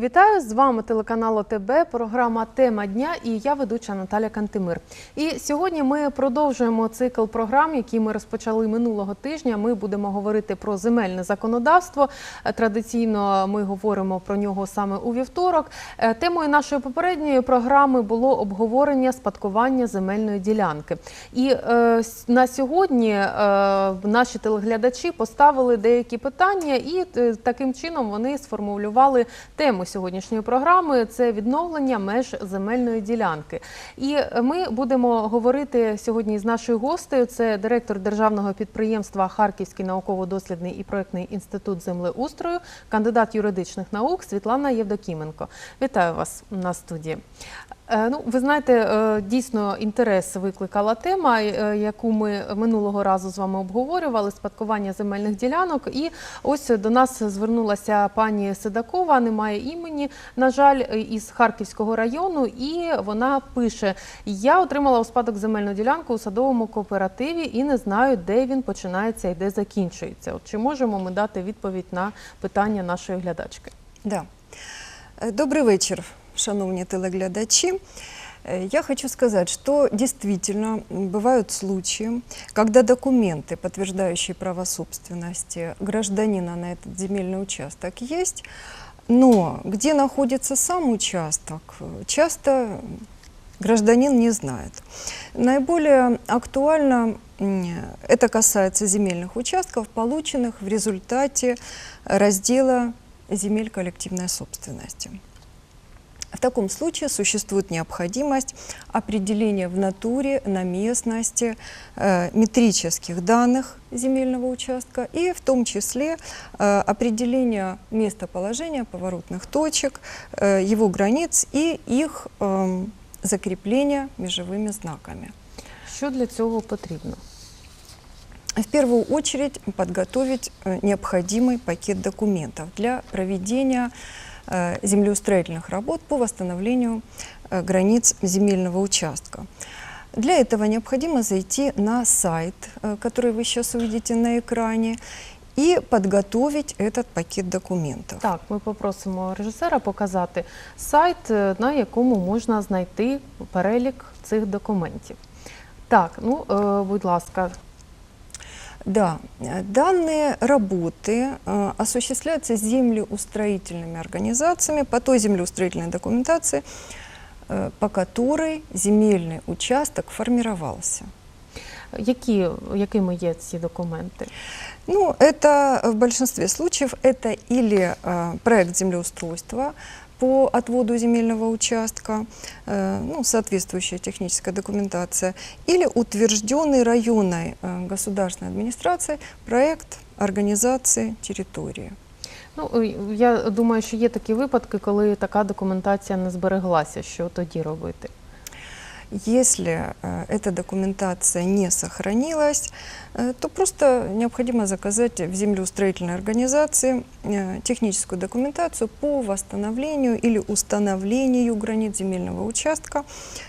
Вітаю з вами телеканал ОТБ, програма Тема дня і я ведуча Наталя Кантемир. І сьогодні ми продовжуємо цикл програм, які ми розпочали минулого тижня. Ми будемо говорити про земельне законодавство. Е, Традиційно ми говоримо про нього саме у вівторок. Е, Темою нашої попередньої програми було обговорення спадкування земельної ділянки. І е, на сьогодні е, наші телеглядачі поставили деякі питання, і е, таким чином вони сформулювали тему сьогоднішньої програми це відновлення меж земельної ділянки. І ми будемо говорити сьогодні з нашою гостею. Це директор державного підприємства Харківський науково-дослідний і проектний інститут землеустрою, кандидат юридичних наук Світлана Євдокіменко. Вітаю вас на студії. Е, Ну, ви знаєте, е, дійсно інтерес викликала тема, е, яку ми минулого разу з вами обговорювали: спадкування земельних ділянок. І ось до нас звернулася пані Седакова, немає імені, на жаль, із Харківського району. І вона пише: Я отримала у спадок земельну ділянку у садовому кооперативі і не знаю, де він починається і де закінчується. От чи можемо ми дати відповідь на питання нашої глядачки? Да. Добрий вечір, шановні телеглядачі. Я хочу сказать, что действительно бывают случаи, когда документы, подтверждающие право собственности гражданина на этот земельный участок есть, но где находится сам участок, часто гражданин не знает. Наиболее актуально это касается земельных участков, полученных в результате раздела земель коллективной собственности. В таком случае существует необходимость определения в натуре, на местности э, метрических данных земельного участка и в том числе э, определения местоположения поворотных точек, э, его границ и их эм, закрепления межевыми знаками. Що для цього потрібно? В первую очередь подготовить э, необходимый пакет документов для проведения э, землеустроительных работ по восстановлению э, границ земельного участка. Для этого необходимо зайти на сайт, э, который вы сейчас увидите на экране, и подготовить этот пакет документов. Так, ми попросимо режисера показати сайт, е, на якому можна знайти перелік цих документів. Так, ну е, будь ласка, Да, э, данные работы э, осуществляются землеустроительными организациями по той землеустроительной документации, э, по которой земельный участок формировался. які, якими є ці документи? Ну, это в большинстве случаев это или э, проект землеустройства по отводу земельного участка, э, ну, соответствующая техническая документация, или утвержденный районной э, государственной администрацией проект организации территории. Ну е, я думаю, що є такі випадки, коли така документація не збереглася. Що тоді робити? Если э, эта документация не сохранилась, э, то просто необходимо заказать в землеустроительной организации э, техническую документацию по восстановлению или установлению границ земельного участка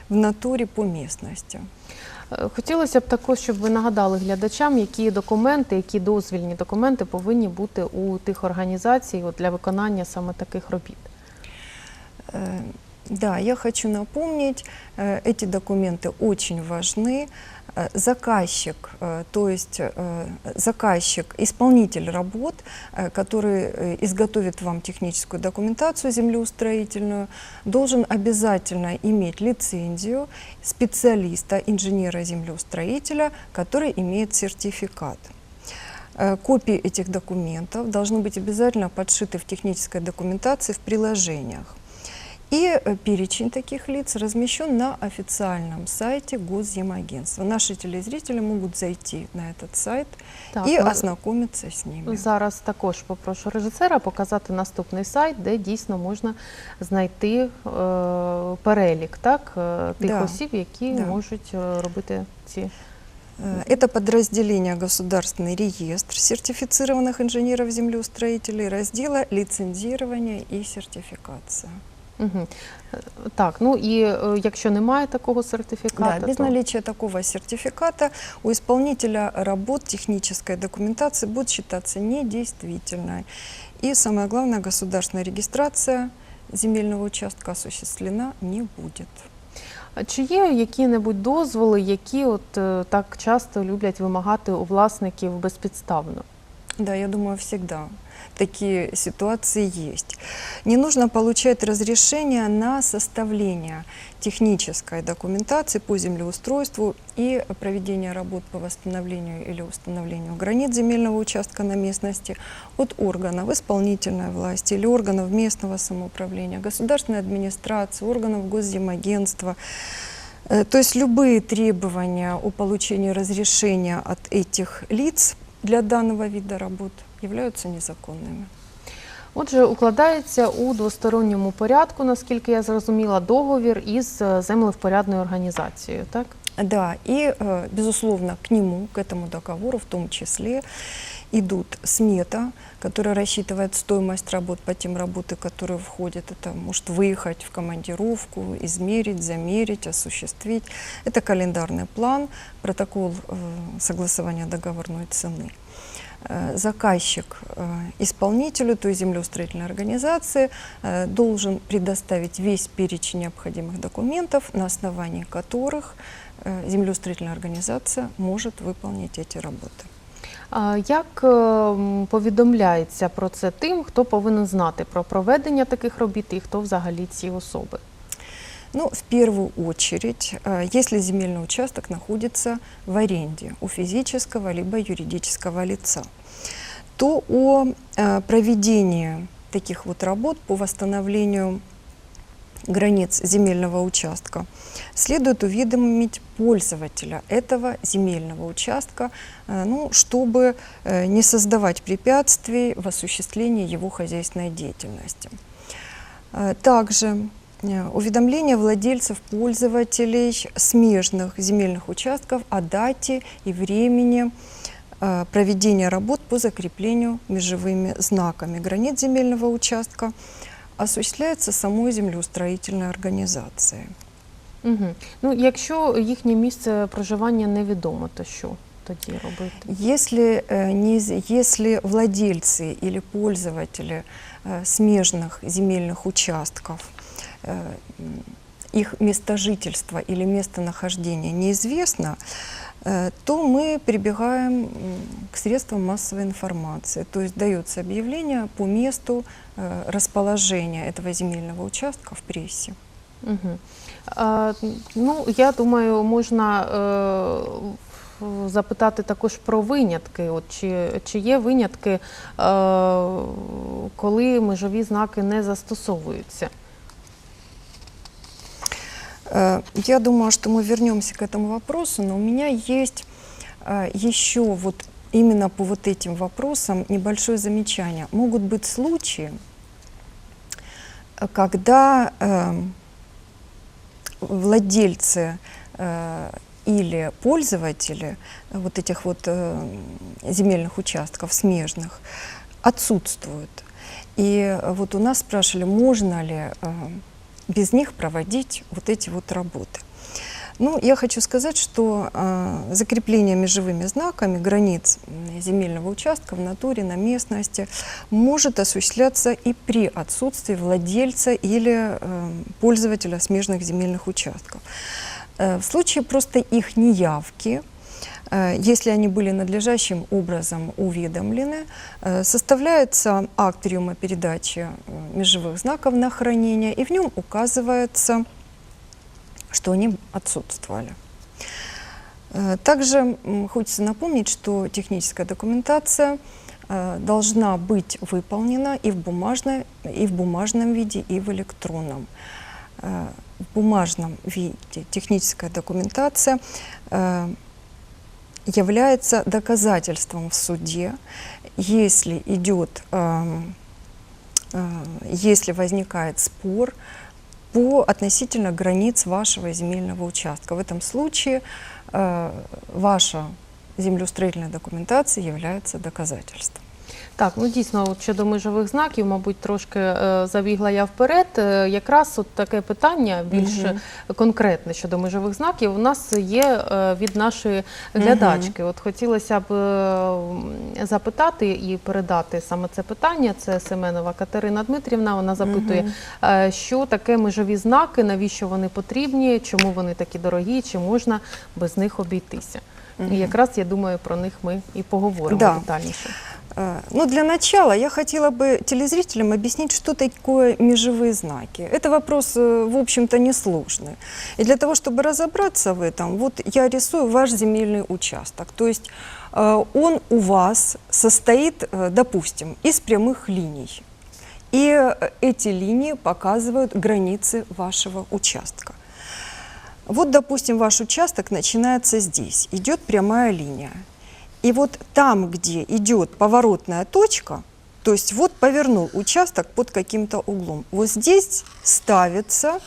в натуре по местности. Е, Хотілося б також, щоб ви нагадали глядачам, які документи, які дозвільні документи повинні бути у тих організацій от, для виконання саме таких робіт. Да, я хочу напомнить, э, эти документы очень важны. Э, Заказчик, э, то есть заказчик, исполнитель работ, который изготовит вам техническую документацию землеустроительную, должен обязательно иметь лицензию специалиста, инженера-землеустроителя, который имеет сертификат. Копии этих документов должны быть обязательно подшиты в технической документации в приложениях. И э, перечень таких лиц размещен на официальном сайте Госземагентства. Наши телезрители могут зайти на этот сайт Так, и ми ознакомиться с ними. зараз також попрошу режисера показати наступний сайт, де дійсно можна знайти е, перелік так, е, тих Да, осіб, які да. можуть е, робити ці. Э, Это подразделение государственный реестр сертифицированных инженеров-землеустроителей раздела лицензирование и сертификация. Угу. Так, ну і е, якщо немає такого сертифікату, Да, без то... наличия такого сертификата у исполнителя работ техническая документация будет считаться недействительной. И самое главное, государственная регистрация земельного участка осуществлена не будет. Чи є які-небудь дозволи, які от е, так часто люблять вимагати у власників безпідставно? Да, я думаю, всегда такие ситуации есть. Не нужно получать разрешение на составление технической документации по землеустройству и проведение работ по восстановлению или установлению границ земельного участка на местности от органов исполнительной власти или органов местного самоуправления, государственной администрации, органов госземагентства. Э, То есть любые требования о получении разрешения от этих лиц для данного вида работ являются незаконными. Отже, укладається у двосторонньому порядку, наскільки я зрозуміла, договір із е, землевпорядною організацією, так? Да, и, э, безусловно, к нему, к этому договору в том числе, идут смета, которая рассчитывает стоимость работ по тем работы, которые входят. Это может выехать в командировку, измерить, замерить, осуществить. Это календарный план, протокол э, согласования договорной цены. Э, Заказчик э, исполнителю, то есть землеустроительной организации, э, должен предоставить весь перечень необходимых документов, на основании которых э, землеустроительная организация может выполнить эти работы. А Як е, м, повідомляється про це тим, хто повинен знати про проведення таких робіт і хто взагалі ці особи? Ну, в первую очередь, э, если земельный участок находится в аренде у физического либо юридического лица, то о э, проведении таких вот работ по восстановлению границ земельного участка следует уведомить пользователя этого земельного участка, э, ну, чтобы не создавать препятствий в осуществлении его хозяйственной деятельности. Также э, уведомление владельцев, пользователей смежных земельных участков о дате и времени э, проведения работ по закреплению межевыми знаками границ земельного участка осуществляется самой землеустроительной организацией. Угу. Ну, якщо їхнє місце проживання невідомо, то що тоді робити? Если, э, не из- если владельцы или пользователи э, смежных земельных участков, э, м, их место жительства или местонахождения неизвестно, э, то мы прибегаем м, к средствам массовой информации. То есть дается объявление по месту э, расположения этого земельного участка в прессе. Угу. А, ну, я думаю, можна е, в- запитати також про винятки. От чи, чи є винятки, е, коли межові знаки не застосовуються? Э, Я думаю, что мы вернемся к этому вопросу, но у меня есть э, еще вот именно по вот этим вопросам небольшое замечание. Могут быть случаи, когда э, владельцы э, или пользователи вот этих вот земельных участков смежных отсутствуют. И вот у нас спрашивали, можно ли без них проводить вот эти вот работы. Ну, я хочу сказать, что э, закрепление межевыми знаками границ земельного участка в натуре, на местности может осуществляться и при отсутствии владельца или э, пользователя смежных земельных участков. Э, в случае просто их неявки, если они были надлежащим образом уведомлены, э, составляется акт приема передачи э, межевых знаков на хранение, и в нем указывается, что они отсутствовали. Э, Также хочется напомнить, что техническая документация э, должна быть выполнена и в, бумажной, и в бумажном виде, и в электронном. Э, В бумажном виде техническая документация э, является доказательством в суде, если идет, эм, э, если возникает спор по относительно границ вашего земельного участка. В этом случае э, ваша землеустроительная документация является доказательством. Так, ну дійсно, от щодо межових знаків, мабуть, трошки е, забігла я вперед. Е, якраз от таке питання більш Мгм. конкретне щодо межових знаків у нас є е, від нашої глядачки. От хотілося б е, запитати і передати саме це питання. Це Семенова Катерина Дмитрівна. Вона запитує, е, що таке межові знаки, навіщо вони потрібні, чому вони такі дорогі, чи можна без них обійтися. І якраз я думаю, про них ми і поговоримо Да. детальніше. Э, Ну, для начала я хотела бы телезрителям объяснить, что такое межевые знаки. Это вопрос, э, в общем-то, несложный. И для того, чтобы разобраться в этом, вот я рисую ваш земельный участок. То есть э, он у вас состоит, э, допустим, из прямых линий. И эти линии показывают границы вашего участка. Вот, допустим, ваш участок начинается здесь, идет прямая линия. И вот там, где идет поворотная точка, то есть вот повернул участок под каким-то углом, вот здесь ставится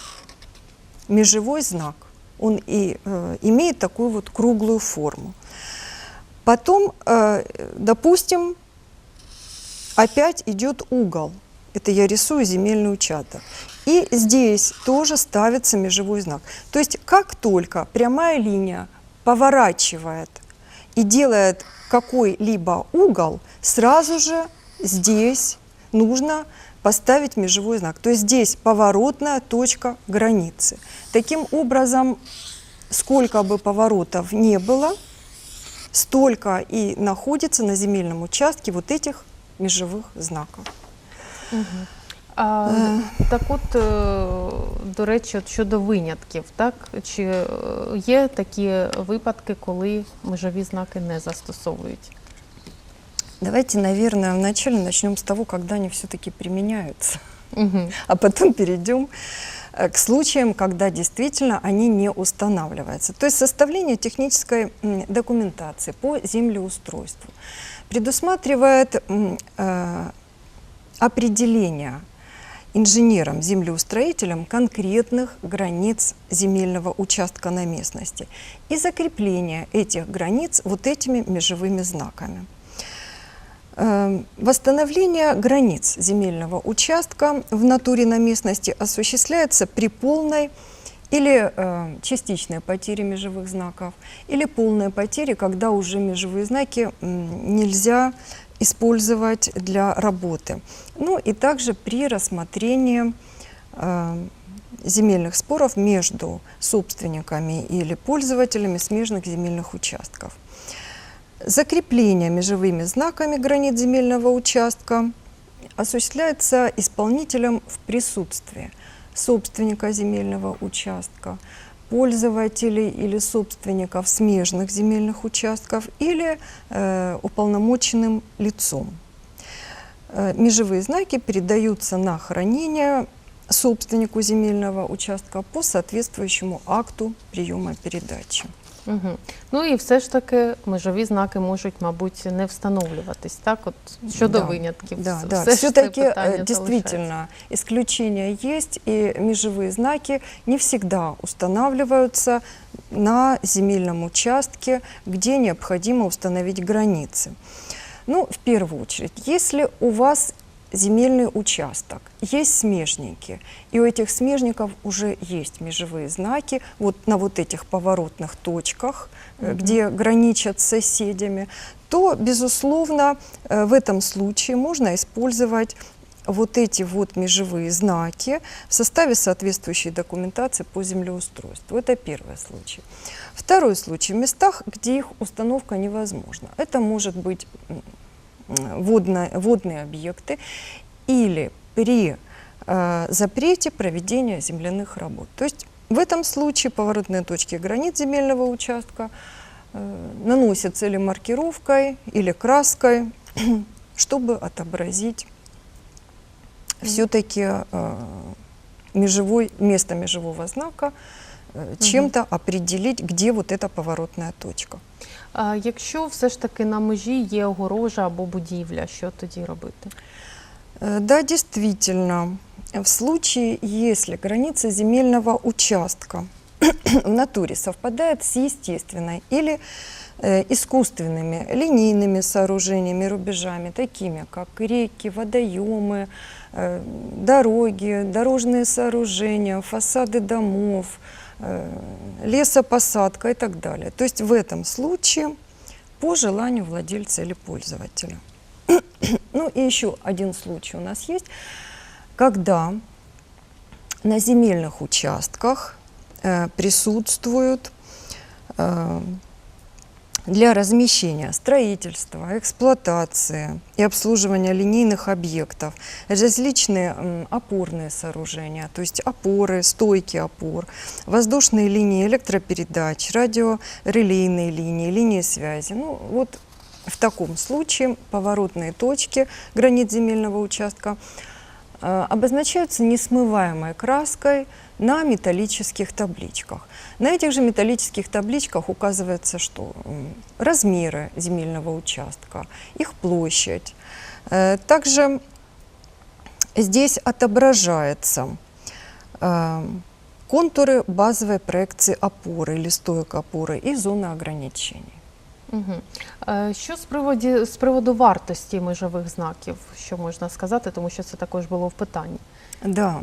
межевой знак. Он и э, имеет такую вот круглую форму. Потом, э, допустим, опять идет угол. Это я рисую земельный участок. И здесь тоже ставится межевой знак. То есть как только прямая линия поворачивает и делает какой-либо угол, сразу же здесь нужно поставить межевой знак. То есть здесь поворотная точка границы. Таким образом, сколько бы поворотов не было, столько и находится на земельном участке вот этих межевых знаков. А, так от, е, до речі, от щодо винятків, так? Чи е, є такі випадки, коли межові знаки не застосовують? Давайте, наверное, вначале начнем с того, когда они все-таки применяются, Угу. а потом перейдем э, к случаям, когда действительно они не устанавливаются. То есть составление технической м, документации по землеустройству предусматривает м, э, определение инженером-землеустроителем конкретных границ земельного участка на местности и закрепление этих границ вот этими межевыми знаками. Э, Восстановление границ земельного участка в натуре на местности осуществляется при полной или э, частичной потере межевых знаков, или полной потере, когда уже межевые знаки нельзя использовать для работы. Ну и также при рассмотрении э, земельных споров между собственниками или пользователями смежных земельных участков. Закрепление межевыми знаками границ земельного участка осуществляется исполнителем в присутствии собственника земельного участка, пользователей или собственников смежных земельных участков или э, уполномоченным лицом. Э, межевые знаки передаются на хранение собственнику земельного участка по соответствующему акту приема передачи. Угу. Ну і все ж таки межові знаки можуть, мабуть, не встановлюватись. Так, от щодо Да, винятків, Да, все да. ж це Все-таки питання э, залишається. действительно исключения есть, и межевые знаки не всегда устанавливаются на земельном участке, где необходимо установить границы. Ну, в первую очередь, если у вас земельный участок, есть смежники, и у этих смежников уже есть межевые знаки вот на вот этих поворотных точках, э, где граничат с соседями, то, безусловно, э, в этом случае можно использовать вот эти вот межевые знаки в составе соответствующей документации по землеустройству. Это первый случай. Второй случай в местах, где их установка невозможна. Это может быть водно- водные объекты или при э, запрете проведения земляных работ. То есть в этом случае поворотные точки границ земельного участка э, наносятся или маркировкой, или краской, чтобы отобразить все-таки межевой, место межевого знака, э, чем-то определить, где вот эта поворотная точка. А якщо все ж таки на межі є огорожа або будівля, що тоді робити? Э, Да, действительно, в случае, если граница земельного участка в натуре совпадает с естественной или э, искусственными линейными сооружениями, рубежами, такими как реки, водоемы, э, дороги, дорожные сооружения, фасады домов, э, лесопосадка и так далее. То есть в этом случае по желанию владельца или пользователя. Ну и еще один случай у нас есть, когда на земельных участках э, присутствуют э, для размещения строительства, эксплуатации и обслуживания линейных объектов различные опорные сооружения, то есть опоры, стойки опор, воздушные линии электропередач, радиорелейные линии, линии связи. Ну, вот в таком случае поворотные точки границ земельного участка э, обозначаются несмываемой краской на металлических табличках. На этих же металлических табличках указывается, что м, размеры земельного участка, их площадь. Э, Также здесь отображаются э, контуры базовой проекции опоры или стоек опоры и зоны ограничений. Угу. Що з приводу, з приводу вартості межових знаків, що можна сказати, тому що це також було в питанні. Да.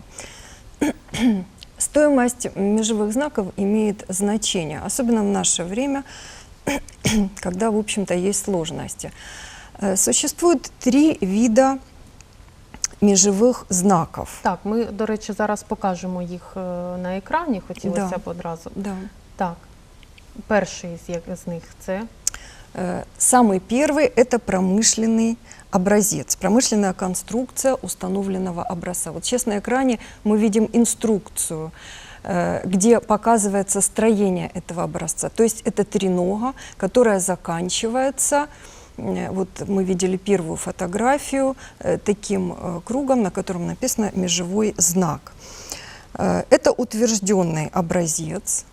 Стоимость межевых знаков имеет значение, особенно в наше время, когда, в общем-то, есть сложности. Э, Существует три вида межевых знаков. Так, ми, до речі, зараз покажемо їх е, на екрані, хотілося Да. б одразу. Да. Так. Перший з, як- з них це Э, Самый первый – это промышленный образец, промышленная конструкция установленного образца. Вот сейчас на экране мы видим инструкцию, э, где показывается строение этого образца. То есть это тренога, которая заканчивается, э, вот мы видели первую фотографию, э, таким кругом, на котором написано «межевой знак». Это утвержденный образец,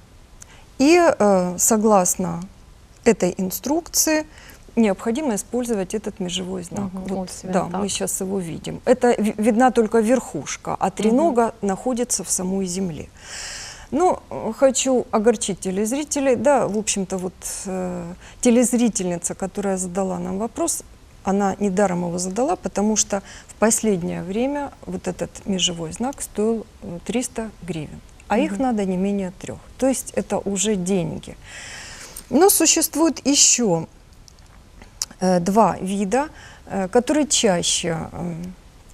и согласно этой инструкции необходимо использовать этот межевой знак. Мгм, вот, себе да, так. мы сейчас его видим. Это ви- видна только верхушка, а тренога находится в самой земле. Ну, э, хочу огорчить телезрителей. Да, в общем-то, вот э, телезрительница, которая задала нам вопрос, она недаром его задала, потому что в последнее время вот этот межевой знак стоил э, 300 гривен, а их Мгм. надо не менее трех. То есть это уже деньги. Но существует еще э, два вида, э, которые чаще э,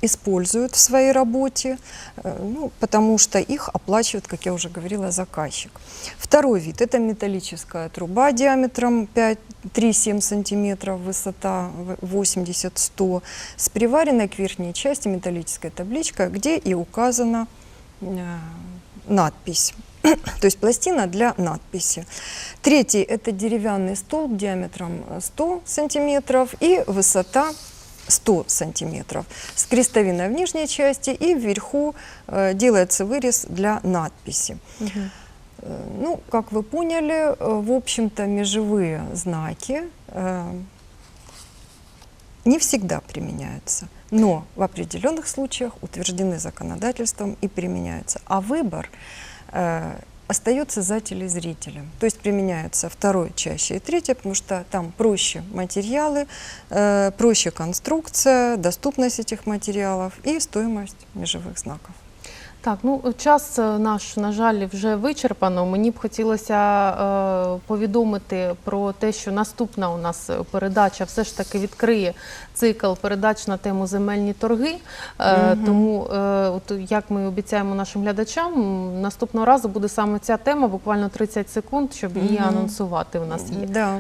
используют в своей работе, э, ну, потому что их оплачивает, как я уже говорила, заказчик. Второй вид – это металлическая труба диаметром 5 3-7 сантиметров, высота в- 80-100, с приваренной к верхней части металлической табличкой, где и указана э, надпись. То есть пластина для надписи. Третий – это деревянный столб диаметром э, 100 сантиметров и высота 100 сантиметров с крестовиной в нижней части и вверху э, делается вырез для надписи. Э, Ну, как вы поняли, э, в общем-то, межевые знаки э, не всегда применяются, но в определенных случаях утверждены законодательством и применяются. А выбор э, остается за телезрителем. То есть применяется второй чаще и третье, потому что там проще материалы, э, проще конструкция, доступность этих материалов и стоимость межевых знаков. Так, ну час е, наш, на жаль, вже вичерпано. Мені б хотілося е, повідомити про те, що наступна у нас передача все ж таки відкриє цикл передач на тему земельні торги. Е, Мгм. Тому, е, от як ми обіцяємо нашим глядачам, наступного разу буде саме ця тема, буквально 30 секунд, щоб її Мгм. анонсувати. У нас є. Да.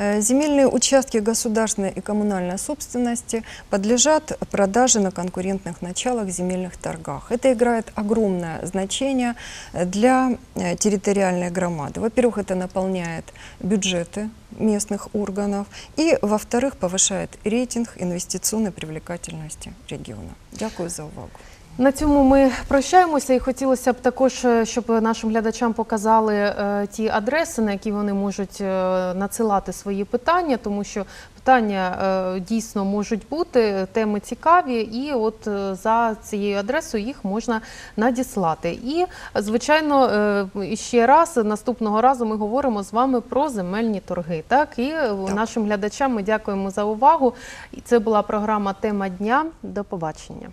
Э, Земельные участки государственной и коммунальной собственности подлежат продаже на конкурентных началах земельных торгах. Это играет огромное значение для э, территориальной громады. Во-первых, это наполняет бюджеты местных органов, и, во-вторых, повышает рейтинг инвестиционной привлекательности региона. Дякую за увагу. На цьому ми прощаємося і хотілося б також, е, щоб нашим глядачам показали е, ті адреси, на які вони можуть е, надсилати свої питання, тому що питання е, дійсно можуть бути, теми цікаві, і от е, за цією адресою їх можна надіслати. І, звичайно, е, ще раз наступного разу ми говоримо з вами про земельні торги. Так і Так. нашим глядачам ми дякуємо за увагу. І це була програма Тема дня. До побачення.